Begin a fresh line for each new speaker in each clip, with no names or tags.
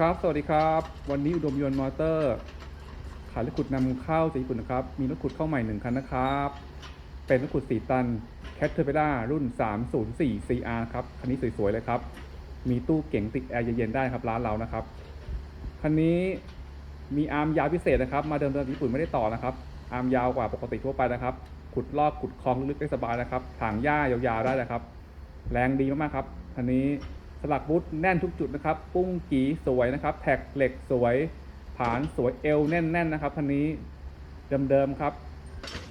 ครับ สวัสดีครับ วันนี้อุดมยนต์มอเตอร์ขายรถขุดนำเข้าจากญี่ปุ่นนะครับ มีรถขุดเข้าใหม่หนึ่งคันนะครับ เป็นรถขุด 4 ตัน c a t e r p i l l a r รุ่น 304 CR ครับ คันนี้สวยๆเลยครับ มีตู้เก๋งติดแอร์เย็นๆได้ครับร้านเรานะครับ คันนี้มีอาร์มยาวพิเศษนะครับ มาเดิมเดิมญี่ปุ่นไม่ได้ต่อนะครับ อาร์มยาวกว่าปกติทั่วไปนะครับ ขุดลอกขุดคลองลึกได้สบายนะครับ ถางหญ้ายาวๆได้นะครับ แรงดีมากๆครับ คันนี้ ลักบูทแน่นทุกจุดนะครับ ปุ้งกีสวยนะครับ แท็กเหล็กสวย ผานสวยเอวแน่น ๆ นะครับคันนี้เดิมๆครับ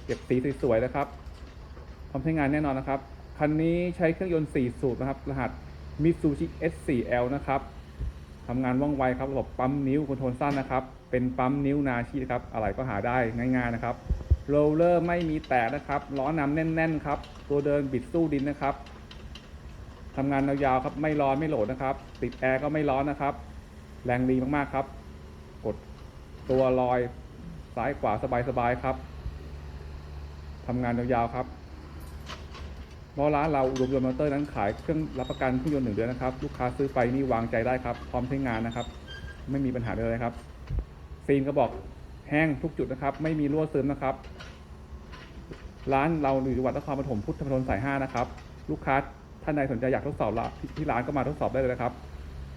เก็บสีสวยๆนะครับพร้อมใช้งานแน่นอนนะครับ คันนี้ใช้เครื่องยนต์ 4 สูบนะครับ รหัส Mitsubishi S4L นะครับทำงานว่องไวครับ ระบบปั๊มนิ้วคอนโทรลสั้นนะครับ เป็นปั๊มนิ้วนาชีนะครับ อะไรก็หาได้ง่ายๆนะครับ โรลเลอร์ไม่มีแตกนะครับ ล้อนำแน่น ๆ ครับ ตัวเดินบิดสู้ดินนะครับ ทำงานยาวๆครับไม่ร้อนไม่โหลดนะครับ ติดแอร์ก็ไม่ร้อนนะครับ แรงดีมากๆครับ กดตัวลอยซ้ายขวาสบายๆครับทำงานยาวๆครับเพราะร้านเราอุดมยนต์มอเตอร์นั้นขายเครื่องรับประกันเครื่องยนต์หนึ่งเดือนนะครับ ลูกค้าซื้อไปนี่วางใจได้ครับ พร้อมใช้งานนะครับ ไม่มีปัญหาเลยครับซีนก็บอกแห้งทุกจุดนะครับ ไม่มีรั่วซึมนะครับ ร้านเราอยู่จังหวัดนครปฐมพุทธมณฑลสายห้านะครับ ลูกค้า ท่านใดสนใจอยากทดสอบละที่ร้านก็มาทดสอบได้เลยนะครับ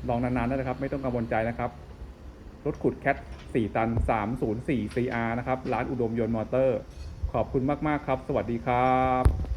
ลองนานๆได้เลยครับ ไม่ต้องกังวลใจนะครับ รถขุดแคท4ตัน 304 CR นะครับ ร้านอุดมยนต์มอเตอร์ ขอบคุณมากๆครับ สวัสดีครับ